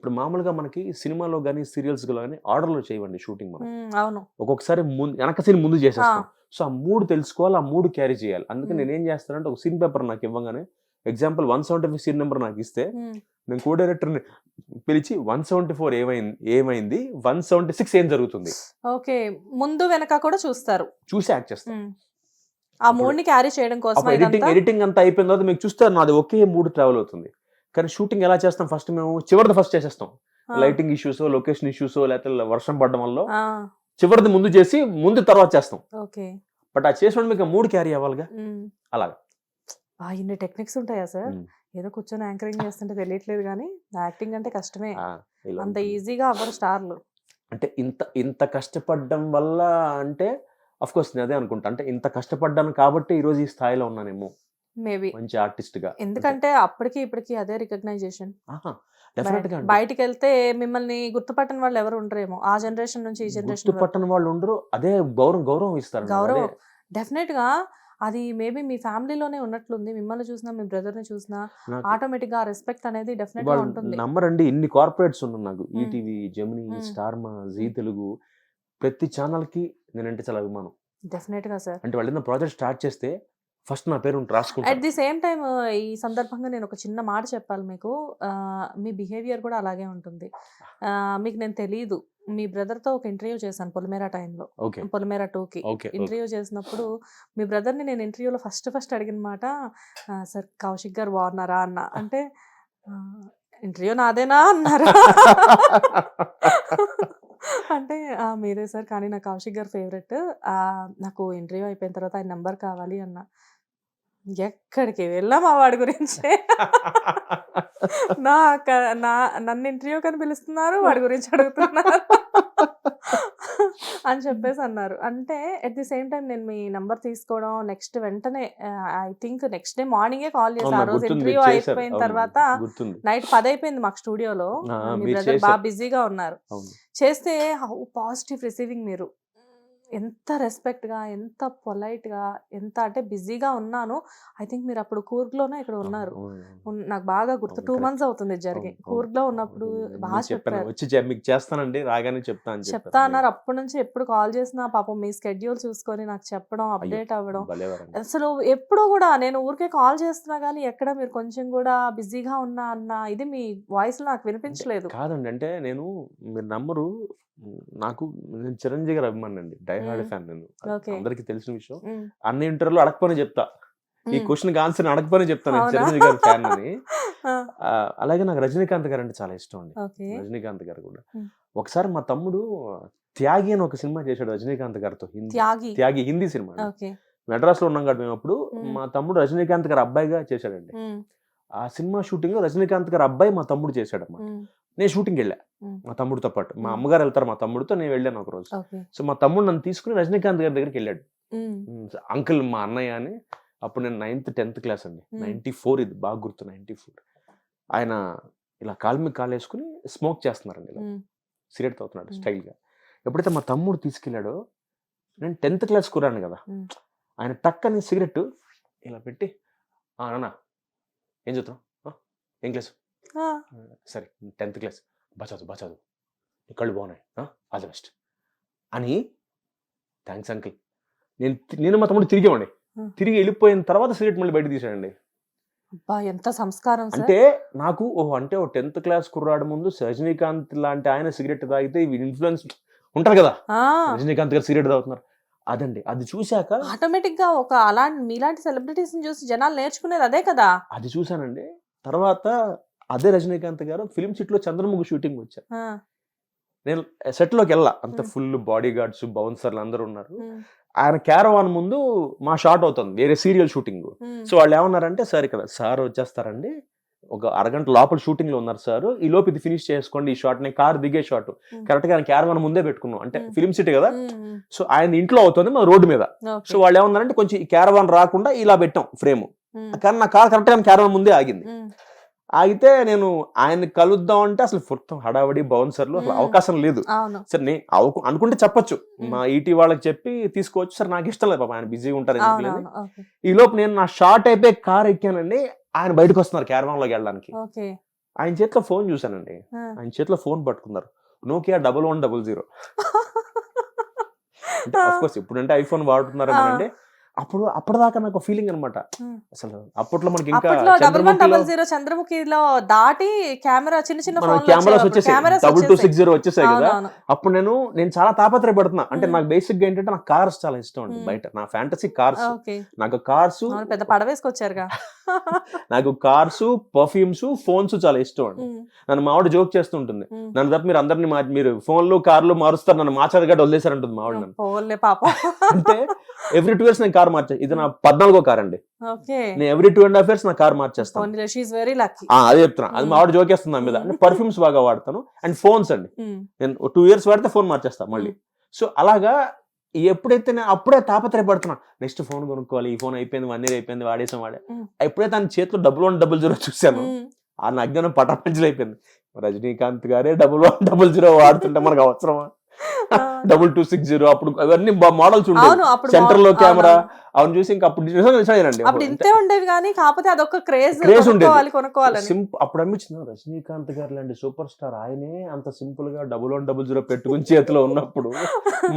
ఇప్పుడు మామూలుగా మనకి సినిమాలో కానీ సీరియల్స్ కానీ ఆర్డర్లో చేయవండి షూటింగ్ మనం. అవును. ఒక్కొక్కసారి ముందు వెనక సీన్ ముందు చేసేస్తాం. సో ఆ మూడు తెలుసుకోవాలి ఆ మూడు క్యారీ చేయాలి. అందుకే Hmm. నేను ఏం చేస్తానంటే ఒక సీన్ పేపర్ నాకు ఇవ్వగానే example one seventy five scene number నాకు ఇస్తే నేను కో డైరెక్టర్ని పిలిచి వన్ సెవెంటీ ఫోర్ ఏమైంది ఏమైంది? వన్ సెవెంటీ సిక్స్ ఏం జరుగుతుంది? ఓకే. ముందు వెనక కూడా చూస్తారు. చూసి యాక్ట్ చేస్తాను ఉమ్. ఆ మూడ్ని క్యారీ చేయడం కోసం ఎడిటింగ్ ఎడిటింగ్ అంతా అయిపోయిన తర్వాత మీకు చూస్తే నాది ఒకే మూడు ట్రావెల్ అవుతుంది. కానీ షూటింగ్ ఎలా చేస్తాం? ఫస్ట్ మేము చివరిది ఫస్ట్ చేసేస్తాం. లైటింగ్ ఇష్యూస్ లొకేషన్ ఇష్యూస్ లేకపోతే వర్షం పడడం వల్ల చివరిది ముందు చేసి ముందు తర్వాత చేస్తాం. ఓకే. బట్ ఆ చేసినప్పుడు మీకు మూడు క్యారీ అవ్వాలిగా. అలాగా. ఇన్ని టెక్నిక్స్ ఉంటాయా సార్. ఏదో కూర్చొని యాంకరింగ్ చేస్తుంటే తెలియట్లేదు కానీ యాక్టింగ్ అంటే కష్టమే. అంత. ఈజీగా అవ్వరు స్టార్లు. అంటే ఇంత ఇంత కష్టపడడం వల్ల అంటే అఫ్ కోర్స్ నేను అదే అనుకుంటా. అంటే ఇంత కష్టపడ్డాను కాబట్టి ఈ రోజు ఈ స్థాయిలో ఉన్నానేమో. మేబీ. మంచి ఆర్టిస్ట్గా ఎందుకంటే అప్పటికి ఇప్పటికి అదే రికగ్నైజేషన్. డెఫినెట్గా అండి. బయటికి వెళ్తే మిమ్మల్ని గుర్తుపట్టని వాళ్ళు ఎవరు ఉండరేమో. ఆ జనరేషన్ నుంచి ఈ జనరేషన్ గుర్తుపట్టని వాళ్ళు ఉండరు. అదే గౌరవం గౌరవం ఇస్తారు. గౌరవం. డెఫినెట్గా అది మేబీ మీ ఫ్యామిలీలోనే ఉన్నట్లుంది. మిమ్మల్ని చూసినా మీ బ్రదర్ని చూసినా ఆటోమేటిక్గా రెస్పెక్ట్ అనేది డెఫినెట్గా ఉంటుంది. నంబర్ అండి ఇన్ని కార్పొరేట్స్ ఉన్నాయి నాకు. ETV Gemini. Star Maa Zee Telugu ప్రతి ఛానల్కి నేనంటే చాలా అభిమానం. డెఫినెట్గా సార్. అంటే వాళ్ళు ప్రాజెక్ట్ స్టార్ట్ చేస్తే ఫస్ట్ నా పేరు అట్ రాసుకుంటాను ది సేమ్ టైం ఈ సందర్భంగా నేను ఒక చిన్న మాట చెప్పాలి మీకు. మీ బిహేవియర్ కూడా అలాగే ఉంటుంది. మీకు నేను తెలియదు మీ బ్రదర్తో ఒక ఇంటర్వ్యూ చేశాను పొలిమేరా టైంలో. పొలిమేరా టూకి. ఇంటర్వ్యూ చేసినప్పుడు మీ బ్రదర్ని నేను ఇంటర్వ్యూలో ఫస్ట్ ఫస్ట్ అడిగిన మాట "ఆ, సార్ కౌశిక్ గారు బాగున్నారా? అన్న. అంటే "ఆ, ఇంటర్వ్యూ నాదేనా? అన్నారా? అంటే "ఆ, మీరే సార్. కానీ నాకు కౌశిక్ గారు ఫేవరెట్. నాకు ఇంటర్వ్యూ అయిపోయిన తర్వాత ఆయన నెంబర్ కావాలి అన్న. ఎక్కడికి వెళ్ళాం ఆ వాడి గురించి? నా నా నన్ను ఇంటర్వ్యూ కని పిలుస్తున్నారు వాడి గురించి అడుగుతున్నారు. అని చెప్పేసి అన్నారు. అంటే ఎట్ ది సేమ్ టైం నేను మీ నంబర్ తీసుకోవడం నెక్స్ట్ వెంటనే ఐ థింక్ నెక్స్ట్ డే మార్నింగే కాల్ చేసి ఆ రోజు ఇంటర్వ్యూ. అయిపోయిన తర్వాత నైట్ పది అయిపోయింది మాకు స్టూడియోలో మీ మీరు బ్రదర్. బాగా బిజీగా ఉన్నారు. చేస్తే హౌ పాజిటివ్ రిసీవింగ్ మీరు. ఎంత రెస్పెక్ట్గా ఎంత పొలైట్గా ఎంత అంటే బిజీగా ఉన్నాను. ఐ థింక్ మీరు అప్పుడు కూర్గ్లోనే ఇక్కడ ఉన్నారు. నాకు బాగా గుర్తు టూ. మంత్స్ అవుతుంది జరిగి. కూర్గ్లో. ఉన్నప్పుడు నేను బాగా చెప్పారు వచ్చి మీకు చేస్తానండి. రాగానే చెప్తా అని చెప్పారు. చెప్తా అన్నారు. అప్పటి నుంచి ఎప్పుడు కాల్ చేసినా పాపం మీ స్కెడ్యూల్ చూసుకొని నాకు చెప్పడం అప్డేట్ అవ్వడం. అసలు ఎప్పుడూ కూడా నేను ఊరికే కాల్ చేస్తున్నా కానీ ఎక్కడ మీరు కొంచెం కూడా బిజీగా ఉన్నా అన్న ఇది మీ వాయిస్ నాకు వినిపించలేదు. కాదండి. అంటే నేను మీరు నమ్మరు. నాకు నేను చిరంజీవి గారు అభిమాని అండి డై హార్డ్ మ్మ్. ఫ్యాన్ నేను. అందరికి తెలిసిన విషయం. అన్ని ఇంటర్వ్యూలో అడగపోనే చెప్తా. ఈ. క్వశ్చన్ ఆన్సర్ అడగపోనే చెప్తాను? చిరంజీవి గారి ఫ్యాన్ అని. అలాగే నాకు రజనీకాంత్ గారు అంటే చాలా ఇష్టం అండి. రజనీకాంత్ గారు కూడా. ఒకసారి మా తమ్ముడు త్యాగి అని ఒక సినిమా చేశాడు రజనీకాంత్ గారితో హిందీ. త్యాగి. హిందీ సినిమా మెడ్రాస్లో ఉన్నాం కదా మేము అప్పుడు. మా తమ్ముడు రజనీకాంత్ గారు అబ్బాయిగా చేశాడండి. ఆ సినిమా షూటింగ్లో రజనీకాంత్ గారు అబ్బాయి మా తమ్ముడు చేశాడు అన్నమాట ఉమ్, నేను షూటింగ్ వెళ్ళా. మా తమ్ముడితో పాటు. మా మ్మ్. అమ్మగారు వెళ్తారు మా తమ్ముడితో నేను వెళ్ళాను ఒక రోజు సో మా తమ్ముడు నన్ను తీసుకుని రజనీకాంత్ గారి దగ్గరికి వెళ్ళాడు. అంకుల్ మా అన్నయ్య అని అప్పుడు నేను నైన్త్ టెన్త్ క్లాస్ అండి. నైన్టీ ఫోర్ ఇది బాగా గుర్తు నైన్టీ ఫోర్ ఆయన ఇలా కాలు మీద కాలు వేసుకుని స్మోక్ చేస్తున్నారండి ఇలా. సిగరెట్ తాగుతున్నాడు. స్టైల్గా ఎప్పుడైతే మా తమ్ముడు తీసుకెళ్ళాడో నేను టెన్త్ క్లాస్ కురాను కదా. ఆయన టక్కని సిగరెట్ ఇలా పెట్టి "ఆ, నాన్న ఏం ఆ, ఏం క్లాస్ సరే టెన్త్ క్లాస్. బచాదు బచాదు నీ కళ్ళు బాగున్నాయి. All the best. అని థ్యాంక్స్ అంకిల్. నేను నేను మా తమ్ముడు తిరిగేవాడి. తిరిగి వెళ్ళిపోయిన తర్వాత సిగరెట్ మళ్ళీ బయట తీసాడండి ఎంత సంస్కారం అంటే నాకు ఓహో అంటే ఓ టెన్త్ క్లాస్ కుర్రాడు ముందు రజనీకాంత్ లాంటి ఆయన సిగరెట్ తాగితే ఇన్ఫ్లుయెన్స్ ఉంటారు కదా. రజనీకాంత్ గారు సిగరెట్ తాగుతున్నారు. అదండి. అది చూశాక ఆటోమేటిక్గా ఒక అలాంటి మీలాంటి సెలబ్రిటీస్ చూసి జనాలు నేర్చుకునేది అదే కదా. అది చూశానండి. తర్వాత అదే రజనీకాంత్ గారు ఫిలిం సిట్లో చంద్రముఖి షూటింగ్ వచ్చారు. నేను సెట్లోకి వెళ్ళా అంత. ఫుల్ బాడీ గార్డ్స్ బౌన్సర్లు అందరూ ఉన్నారు. ఆయన క్యారవాన్ ముందు మా షాట్ అవుతుంది వేరే సీరియల్ షూటింగ్ సో వాళ్ళు ఏమన్నారంటే సార్ ఇక్కడ సార్ వచ్చేస్తారండి. ఒక అరగంట లోపల షూటింగ్లో ఉన్నారు సార్. ఈ లోపు ఇది ఫినిష్ చేసుకోండి ఈ షాట్ నేను కార్ దిగే షాట్ ఉమ్, కరెక్ట్గా క్యారవాన్ ముందే పెట్టుకున్నాం. అంటే. ఫిలిం సిటీ కదా. సో ఆయన ఇంట్లో అవుతుంది మన రోడ్డు మీద. సో వాళ్ళు ఏమన్నారంటే కొంచెం క్యారవాన్ రాకుండా ఇలా పెట్టాం ఫ్రేమ్ కానీ నా కార్ కరెక్ట్గా క్యారవాన్ ముందే ఆగింది. ఆగితే నేను ఆయన కలుద్దాం అంటే అసలు మొత్తం హడావడి బౌన్సర్లు అసలు. అవకాశం లేదు. సరే నేను అనుకుంటే చెప్పొచ్చు. మా ఈటీ వాళ్ళకి చెప్పి తీసుకోవచ్చు. సరే నాకు ఇష్టం లేదు పాప ఆయన బిజీగా ఉంటారు ఈ లోపు నేను నా షార్ట్ అయిపోయి కార్ ఎక్కానండి. ఆయన బయటకు వస్తున్నారు క్యారవాన్లోకి వెళ్ళడానికి ఆయన చేతిలో ఫోన్ చూశానండి. ఆయన చేతిలో ఫోన్ పట్టుకున్నారు. Nokia double one double zero. అంటే ఆ. కోర్స్ ఇప్పుడంటే ఐఫోన్ వాడుతున్నారేమో అంటే అప్పుడు అప్పటిదాకా నాకు ఫీలింగ్ అనమాట. అసలు అప్పట్లో మనకి ఇంకా డబుల్ వన్ డబుల్ జీరో చంద్రముఖిలో దాటి కెమెరా చిన్న చిన్న కెమెరాస్. వచ్చేసాయి డబుల్ టూ. సిక్స్ జీరో వచ్చేసాయి కదా. అప్పుడు నేను నేను చాలా తాపత్రయపడుతున్నా అంటే Hmm. నాకు బేసిక్గా ఏంటంటే నాకు కార్స్ చాలా ఇష్టం అండి. బయట నా ఫ్యాంటసీ కార్స్ నాకు కార్స్ పెద్ద పడవేసుకొచ్చారుగా నాకు కార్స్ పర్ఫ్యూమ్స్ ఫోన్స్ చాలా ఇష్టం అండి. నన్ను మావిడ జోక్ చేస్తుంటుంది. నన్ను తప్ప మీరు అందరిని మీరు ఫోన్లు కార్లు మారుస్తారు నన్ను మాచారు గడ్డ వదిలేశారంటుంది మావిడ నన్ను. పాపం. అంటే ఎవ్రీ టూ ఇయర్స్ నేను కార్ మార్చా. ఇది నా పద్నాలుగో కార్ అండి. నేను every two and half years నా కార్ మార్చేస్తాను అదే చెప్తున్నా. అది. మావిడ జోకేస్తుంది నా మీద. అంటే పర్ఫ్యూమ్స్ బాగా వాడతాను. అండ్ ఫోన్స్ అండి. నేను టూ ఇయర్స్ వాడితే ఫోన్ మార్చేస్తాను మళ్ళీ. సో అలాగా ఎప్పుడైతే నేను అప్పుడే తాపత్రయపడుతున్నా నెక్స్ట్ ఫోన్ కొనుక్కోవాలి ఈ ఫోన్ అయిపోయింది వన్ ఇయర్ అయిపోయింది వాడేసాం వాడే. ఎప్పుడైతే తన చేతిలో డబుల్ వన్ డబుల్ జీరో చూశాను ఆ నా అజ్ఞానం పటాపంచలు అయిపోయింది రజనీకాంత్ గారే డబుల్ వన్ డబుల్ జీరో వాడుతుంటే మనకు అవసరమా? డబుల్ టూ సిక్స్ జీరో అప్పుడు అవన్నీ మోడల్స్ అప్పుడు సెంటర్లో కెమెరా అవును. చూసి ఇంకా అప్పుడు నిజంగానండి అప్పుడు ఇంతే ఉండేవి కానీ కాకపోతే అదొక క్రేజ్ Craze ఉండేది. కొనుక్కోవాలి సింపుల్ అప్పుడు అనిపించింది రజనీకాంత్ గారు లాంటి సూపర్ స్టార్ ఆయనే అంత సింపుల్గా డబుల్ వన్ డబుల్ జీరో పెట్టుకుని చేతిలో ఉన్నప్పుడు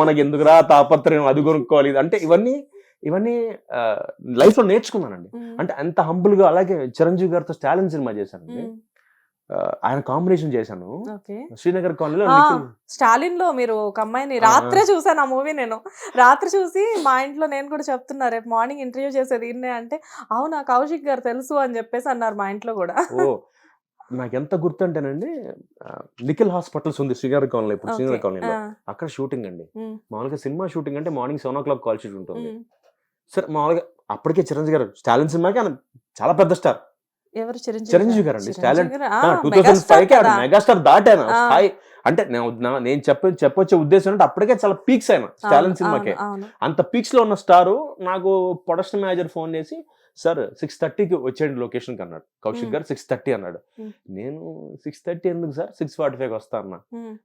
మనకి ఎందుకురా తాపత్రయం అది కొనుక్కోవాలి అంటే ఇవన్నీ ఇవన్నీ లైఫ్లో నేర్చుకున్నానండి. అంటే అంత హంబుల్గా అలాగే చిరంజీవి గారితో స్టాలిన్ సినిమా చేశానండి. ఆయన కాంబినేషన్ చేశాను. శ్రీనగర్ కాలనీలో స్టాలిన్లో మీరు ఒక అమ్మాయిని. రాత్రే చూసాను ఆ మూవీ నేను. రాత్రి చూసి మా ఇంట్లో నేను కూడా చెప్తున్నా రేపు మార్నింగ్ ఇంటర్వ్యూ చేసేది ఈయన్నే అంటే అవునా కౌశిక్ గారు తెలుసు అని చెప్పేసి అన్నారు మా ఇంట్లో కూడా. నాకు ఎంత గుర్తుంటేనండి ఆ, నిఖిల్ హాస్పిటల్స్ ఉంది శ్రీనగర్ కాలనీ ఇప్పుడు శ్రీనగర్. కాలనీలో. అక్కడ షూటింగ్ అండి. మామూలుగా సినిమా షూటింగ్ అంటే morning seven o'clock call sheet ఉంటుంది. సరే మామూలుగా అప్పటికే చిరంజీవి గారు స్టాలిన్ సినిమాకి ఆయన చాలా పెద్ద స్టార్. ఎవరు చిరంజీవి గారు? అండి, చిరంజీవి స్టాలిన్. గారు, ఆ, టూ థౌసండ్ మెగాస్టార్ ఫైవ్కి కదా. మెగాస్టార్ దాటాను. స్థాయి. అంటే నేను చెప్ప చెప్పొచ్చే ఉద్దేశం అంటే అప్పటికే చాలా పీక్స్ అయినా అవును, సినిమాకే. అంత పీక్స్లో ఉన్న స్టారు నాకు ప్రొడక్షన్ మేనేజర్ ఫోన్ చేసి సార్ సిక్స్ థర్టీకి వచ్చేయండి లొకేషన్కి అన్నాడు. కౌశిక్. గారు సిక్స్ థర్టీ అన్నాడు. నేను సిక్స్ థర్టీ ఎందుకు సార్? సిక్స్ ఫార్టీ ఫైవ్ వస్తా అన్నా.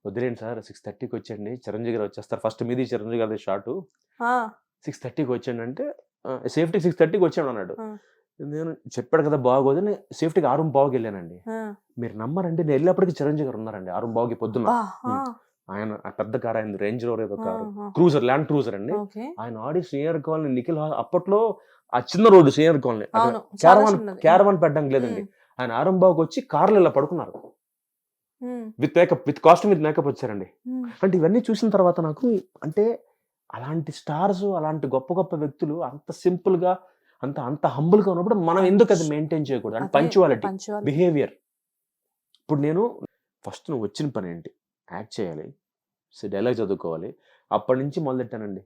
వదిలేండి సార్ సిక్స్ థర్టీకి వచ్చేయండి. చిరంజీవి గారు వచ్చేస్తారు. ఫస్ట్ మీది చిరంజీవి గారి షాటు సిక్స్ థర్టీకి వచ్చాడు అంటే సేఫ్టీ సిక్స్ థర్టీకి వచ్చాడు అన్నాడు. నేను చెప్పాడు కదా బాగోదని సేఫ్టీకి ఆరు బావుకి వెళ్ళానండి. మీరు నమ్మరండి నేను వెళ్ళేప్పటికి చిరంజీవి గారు ఉన్నారండి ఆరు బావుకి పొద్దున్న. ఆయన పెద్ద కార్ ఆయన రేంజ్ రోవర్ ఏదో కారు. క్రూజర్ ల్యాండ్ క్రూజర్ అండి. ఆయన ఆడి సీనియర్ కాలనీ నిఖిల్ అప్పట్లో ఆ చిన్న road senior colony. Caravan. Caravan పెట్టడానికి లేదండి. ఆయన ఆరంబావుకి వచ్చి కార్లు ఇలా పడుకున్నారు. With makeup with costume with makeup వచ్చారండి. అంటే ఇవన్నీ చూసిన తర్వాత నాకు అంటే అలాంటి స్టార్స్ అలాంటి గొప్ప గొప్ప వ్యక్తులు అంత సింపుల్గా అంత అంత హంబుల్గా ఉన్నప్పుడు మనం ఎందుకు అది మెయింటైన్ చేయకూడదు? అంటే పంచువాలిటీ. బిహేవియర్ ఇప్పుడు నేను ఫస్ట్ నువ్వు వచ్చిన పని ఏంటి? యాక్ట్ చేయాలి. డైలాగ్ చదువుకోవాలి. అప్పటి నుంచి మొదలెట్టానండి?